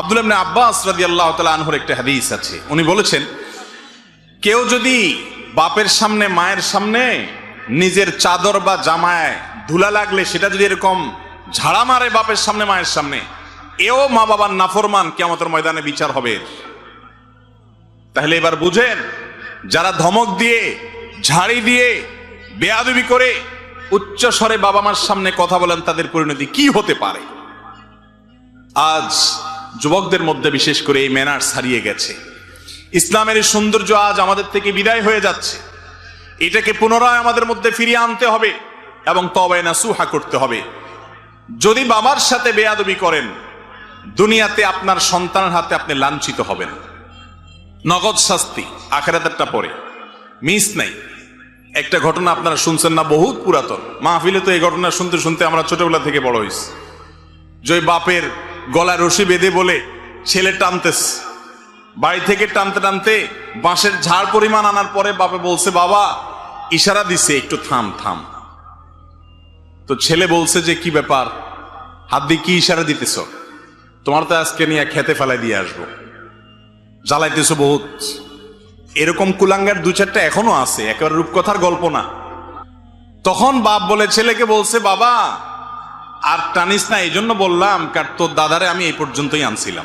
আব্দুল ইবনে আব্বাস রাদিয়াল্লাহু তাআলা আনহুর একটা হাদিস আছে। উনি বলেছেন, কেউ যদি বাপের সামনে, মায়ের সামনে নিজের চাদর বা জামায় ধুলা লাগলে সেটা যদি এরকম ঝাড়া মারে বাপের সামনে, মায়ের সামনে, এও মা বাবার নাফরমান কেমতের ময়দানে বিচার হবে। তাহলে এবার বুঝেন, যারা ধমক দিয়ে, ঝাড়ি দিয়ে বেয়াদবি করে উচ্চ স্বরে বাবা মার সামনে কথা বলেন, তাদের পরিণতি কি হতে পারে? আজ যুবকদের মধ্যে বিশেষ করে এই ম্যানার্স হারিয়ে গেছে। ইসলামের সৌন্দর্য আজ আমাদের থেকে বিদায় হয়ে যাচ্ছে। এটাকে পুনরায় আমাদের মধ্যে ফিরিয়ে আনতে হবে এবং তবে না সুহা করতে হবে। যদি বাবার সাথে বেয়াদবি করেন, দুনিয়াতে আপনার সন্তানের হাতে আপনি লাঞ্ছিত হবেন। নগদ শাস্তি আখেরাতেরটা পরে। মিস নাই। একটা ঘটনা আপনারা শুনছেন না, বহুত পুরাতন। মাহফিলে তো এই ঘটনা শুনতে শুনতে আমরা ছোটবেলা থেকে বড় হয়েছি। যে বাপের গলায় রশি বেঁধে বলে, ছেলে টানতেস। বাড়ি থেকে টানতে টানতে বাঁশের ঝাড় পরিমাণ আনার পরে বাপে বলছে, বাবা, ইশারা দিছে, একটু থাম থাম। তো ছেলে বলছে যে, কি ব্যাপার? হাত দিয়ে কি ইশারা দিতেছ? তোমার তো আজকে নিয়ে খেতে ফেলাই দিয়ে আসব। জ্বালাইতেছো বহুত। এরকম কুলাঙ্গার দু চারটা এখনও আছে, একেবারে রূপকথার গল্প না। তখন বাপ বলে, ছেলেকে বলছে, বাবা আর টানিস না এই জন্য বললাম, কার তোর দাদারে আমি এই পর্যন্তই আনছিলাম।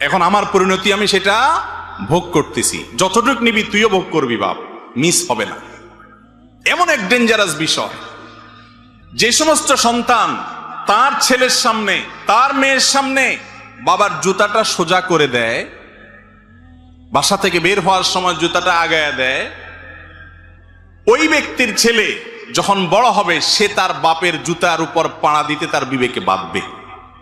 এখন আমার পরিণতি আমি সেটা ভোগ করতেছি। যতটুক নিবি তুইও ভোগ করবি বাপ, মিস হবে না। এমন এক ডেঞ্জারাস বিষয়। যে সমস্ত সন্তান তার ছেলের সামনে, তার মেয়ের সামনে বাবার জুতাটা সোজা করে দেয়, বাসা থেকে বের হওয়ার সময় জুতাটা আগায় দেয় ওই ব্যক্তির ছেলে যখন বড় হবে, সে তার বাপের জুতার উপর পাড়া দিতে তার বিবেকে বাঁধবে।